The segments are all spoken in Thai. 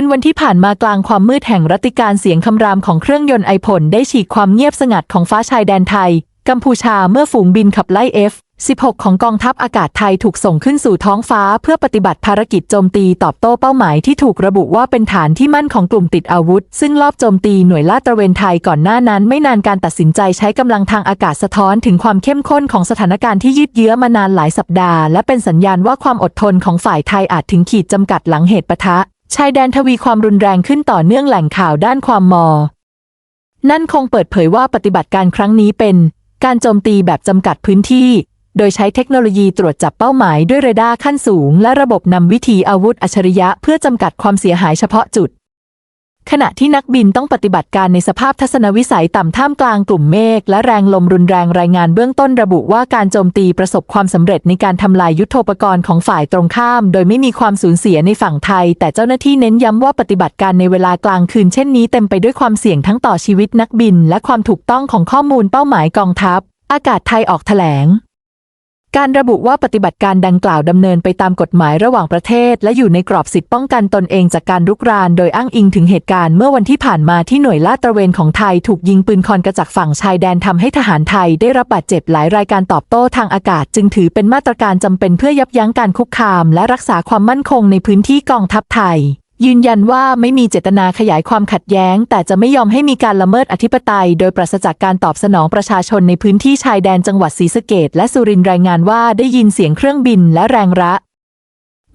คืนวันที่ผ่านมากลางความมืดแห่งรัติการเสียงคำรามของเครื่องยนต์ไอผลได้ฉีกความเงียบสงัดของฟ้าชายแดนไทย กัมพูชาเมื่อฝูงบินขับไล่ F-16 ของกองทัพอากาศไทยถูกส่งขึ้นสู่ท้องฟ้า เพื่อปฏิบัติภารกิจโจมตีตอบโต้เป้าหมายที่ถูกระบุว่าเป็นฐานที่มั่นของกลุ่มติดอาวุธ ซึ่งลอบโจมตีหน่วยลาดตระเวนไทยก่อนหน้านั้น ไม่นานการตัดสินใจใช้กำลังทางอากาศสะท้อนถึงความเข้มข้นของสถานการณ์ที่ยืดเยื้อมานานหลายสัปดาห์ และเป็นสัญญาณว่าความอดทนของฝ่ายไทยอาจถึงขีดจำกัดหลังเหตุปะทะ ชายแดนทวีความรุนแรงขึ้นต่อเนื่องแหล่งข่าวด้านความมอ นั่นคงเปิดเผยว่าปฏิบัติการครั้งนี้เป็น การโจมตีแบบจำกัดพื้นที่ โดยใช้เทคโนโลยีตรวจจับเป้าหมายด้วยเรดาร์ขั้นสูง และระบบนำวิธีอาวุธอัจฉริยะเพื่อจำกัดความเสียหายเฉพาะจุด ขณะที่นักบินต้องปฏิบัติการในสภาพทัศนวิสัยต่ำท่ามกลางกลุ่มเมฆและแรงลมรุนแรงรายงานเบื้องต้นระบุว่าการโจมตีประสบความสำเร็จในการทำลายยุทโธปกรณ์ของฝ่ายตรงข้าม โดยไม่มีความสูญเสียในฝั่งไทย แต่เจ้าหน้าที่เน้นย้ำว่าปฏิบัติการในเวลากลางคืนเช่นนี้เต็มไปด้วยความเสี่ยงทั้งต่อชีวิตนักบิน และความถูกต้องของข้อมูลเป้าหมายกองทัพ อากาศไทยออกแถลง การระบุว่าปฏิบัติการดังกล่าวดำเนินไปตามกฎหมายระหว่างประเทศ และอยู่ในกรอบสิทธิป้องกันตนเองจากการรุกราน โดยอ้างอิงถึงเหตุการณ์เมื่อวันที่ผ่านมาที่หน่วยลาดตระเวนของไทยถูกยิงปืนคอนกระจากฝั่งชายแดนทำให้ทหารไทยได้รับบาดเจ็บหลายรายการตอบโต้ทางอากาศ จึงถือเป็นมาตรการจำเป็นเพื่อยับยั้งการคุกคาม และรักษาความมั่นคงในพื้นที่กองทัพไทย ยืนยันว่าไม่มีเจตนาขยายความขัดแย้ง แต่จะไม่ยอมให้มีการละเมิดอธิปไตย โดยปราศจากการตอบสนองประชาชนในพื้นที่ชายแดนจังหวัดศรีสะเกดและสุรินทร์รายงานว่าได้ยินเสียงเครื่องบินและแรงระ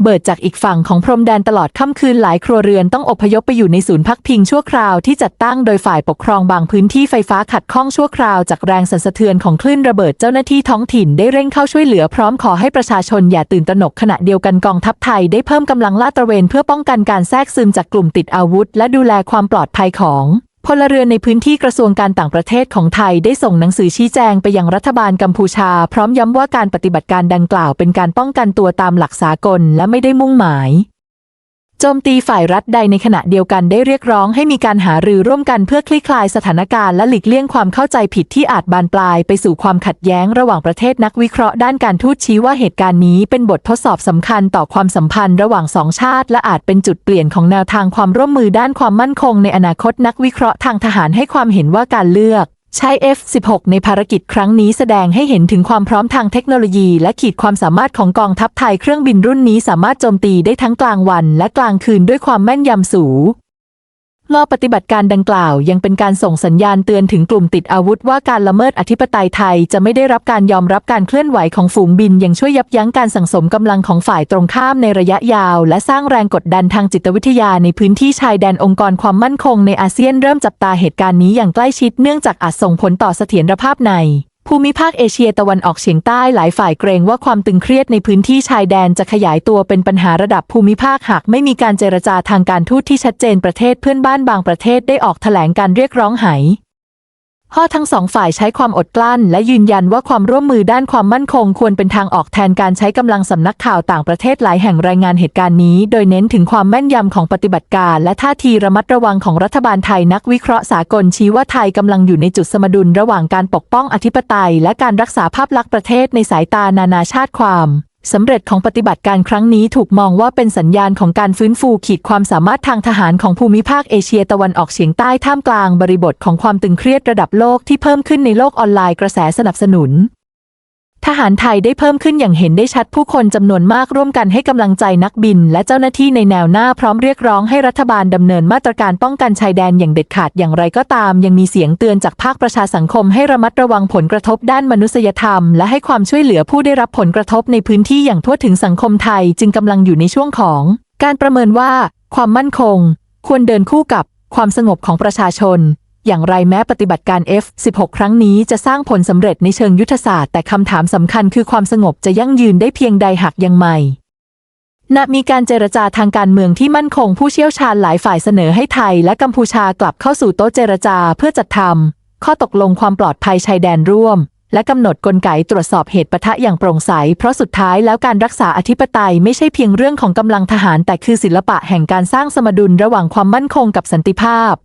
เบิดจากอีกฝั่งของพรมแดนตลอดค่ำคืนหลายครัวเรือนต้องอพยพไปอยู่ในศูนย์พักพิงชั่วคราวที่จัดตั้งโดยฝ่ายปกครองบางพื้นที่ไฟฟ้าขัดข้องชั่วคราวจากแรงสั่นสะเทือนของคลื่นระเบิดเจ้าหน้าที่ท้องถิ่นได้เร่งเข้าช่วยเหลือพร้อมขอให้ประชาชนอย่าตื่นตระหนกขณะเดียวกันกองทัพไทยได้เพิ่มกำลังลาดตระเวนเพื่อป้องกันการแทรกซึมจากกลุ่มติดอาวุธ และดูแลความปลอดภัยของ พลเรือนในพื้นที่กระทรวงการต่างประเทศของไทยได้ส่งหนังสือชี้แจงไปยังรัฐบาลกัมพูชา พร้อมย้ำว่าการปฏิบัติการดังกล่าวเป็นการป้องกันตัวตามหลักสากลและไม่ได้มุ่งหมาย จมตีฝ่ายรัฐใดในขณะเดียวกันได้เรียกร้องให้มีการหารือร่วมกันเพื่อคลี่คลายสถานการณ์และหลีกเลี่ยงความเข้าใจผิดที่อาจบานปลายไปสู่ความขัดแย้งระหว่างประเทศนักวิเคราะห์ด้านการทูตชี้ว่าเหตุการณ์นี้เป็นบททดสอบสำคัญต่อความสัมพันธ์ระหว่างสองชาติ และอาจเป็นจุดเปลี่ยนของแนวทางความร่วมมือด้านความมั่นคงในอนาคตนักวิเคราะห์ทางทหารให้ความเห็นว่าการเลือก ใช้ F-16 ในภารกิจครั้งนี้แสดงให้เห็นถึงความพร้อมทางเทคโนโลยี และขีดความสามารถของกองทัพไทยเครื่องบินรุ่นนี้สามารถโจมตีได้ทั้งกลางวันและกลางคืนด้วยความแม่นยำสูง งอปฏิบัติการดังกล่าวยังเป็นการส่งสัญญาณเตือนถึงกลุ่มติดอาวุธว่าการละเมิดอธิปไตยไทยจะไม่ได้รับการยอมรับการเคลื่อนไหวของฝูงบิน ยังช่วยยับยั้งการสั่งสมกำลังของฝ่ายตรงข้ามในระยะยาว และสร้างแรงกดดันทางจิตวิทยาในพื้นที่ชายแดนองค์กรความมั่นคงในอาเซียนเริ่มจับตาเหตุการณ์นี้อย่างใกล้ชิดเนื่องจากอาจส่งผลต่อเสถียรภาพใน ภูมิภาคเอเชียตะวันออกเฉียงใต้หลายฝ่ายเกรงว่าความตึงเครียดในพื้นที่ชายแดนจะขยายตัวเป็นปัญหาระดับภูมิภาคหากไม่มีการเจรจาทางการทูตที่ชัดเจนประเทศเพื่อนบ้านบางประเทศได้ออกแถลงการเรียกร้องไห ข้อทั้งสองฝ่ายใช้ความอดกลั้น และยืนยันว่าความร่วมมือด้านความมั่นคง ควรเป็นทางออกแทนการใช้กำลังสำนักข่าวต่างประเทศหลายแห่งรายงานเหตุการณ์นี้ โดยเน้นถึงความแม่นยำของปฏิบัติการ และท่าทีระมัดระวังของรัฐบาลไทยนักวิเคราะห์สากลชี้ว่าไทยกำลังอยู่ในจุดสมดุลระหว่างการปกป้องอธิปไตย และการรักษาภาพลักษณ์ประเทศในสายตานานาชาติความ สำเร็จของปฏิบัติการครั้งนี้ถูกมองว่าเป็นสัญญาณของการฟื้นฟูขีดความสามารถทางทหารของภูมิภาคเอเชียตะวันออกเฉียงใต้ท่ามกลางบริบทของความตึงเครียดระดับโลกที่เพิ่มขึ้นในโลกออนไลน์กระแสสนับสนุน ทหารไทยได้เพิ่มขึ้นอย่างเห็นได้ชัดผู้คนจำนวนมากร่วมกันให้กำลังใจนักบิน และเจ้าหน้าที่ในแนวหน้าพร้อมเรียกร้องให้รัฐบาลดำเนินมาตรการป้องกันชายแดนอย่างเด็ดขาดอย่างไรก็ตาม ยังมีเสียงเตือนจากภาคประชาสังคมให้ระมัดระวังผลกระทบด้านมนุษยธรรม และให้ความช่วยเหลือผู้ได้รับผลกระทบในพื้นที่อย่างทั่วถึงสังคมไทยจึงกำลังอยู่ในช่วงของ การประเมินว่า ความมั่นคง ควรเดินคู่กับ ความสงบของประชาชน อย่างไรแม้ปฏิบัติการ F16 ครั้งนี้จะสร้างผลสำเร็จในเชิงยุทธศาสตร์แต่คำถามสำคัญคือความสงบจะยั่งยืนได้เพียงใดหากยังไม่ณมีการเจรจาทางการเมืองที่มั่นคงผู้เชี่ยวชาญหลายฝ่ายเสนอให้ไทยและกัมพูชากลับเข้าสู่โต๊ะเจรจาเพื่อจัดทำข้อตกลงความปลอดภัยชายแดนร่วม และกำหนดกลไกตรวจสอบเหตุปะทะอย่างโปร่งใส เพราะสุดท้ายแล้วการรักษาอธิปไตยไม่ใช่เพียงเรื่องของกำลังทหารแต่คือศิลปะแห่งการสร้างสมดุลระหว่างความมั่นคงกับสันติภาพ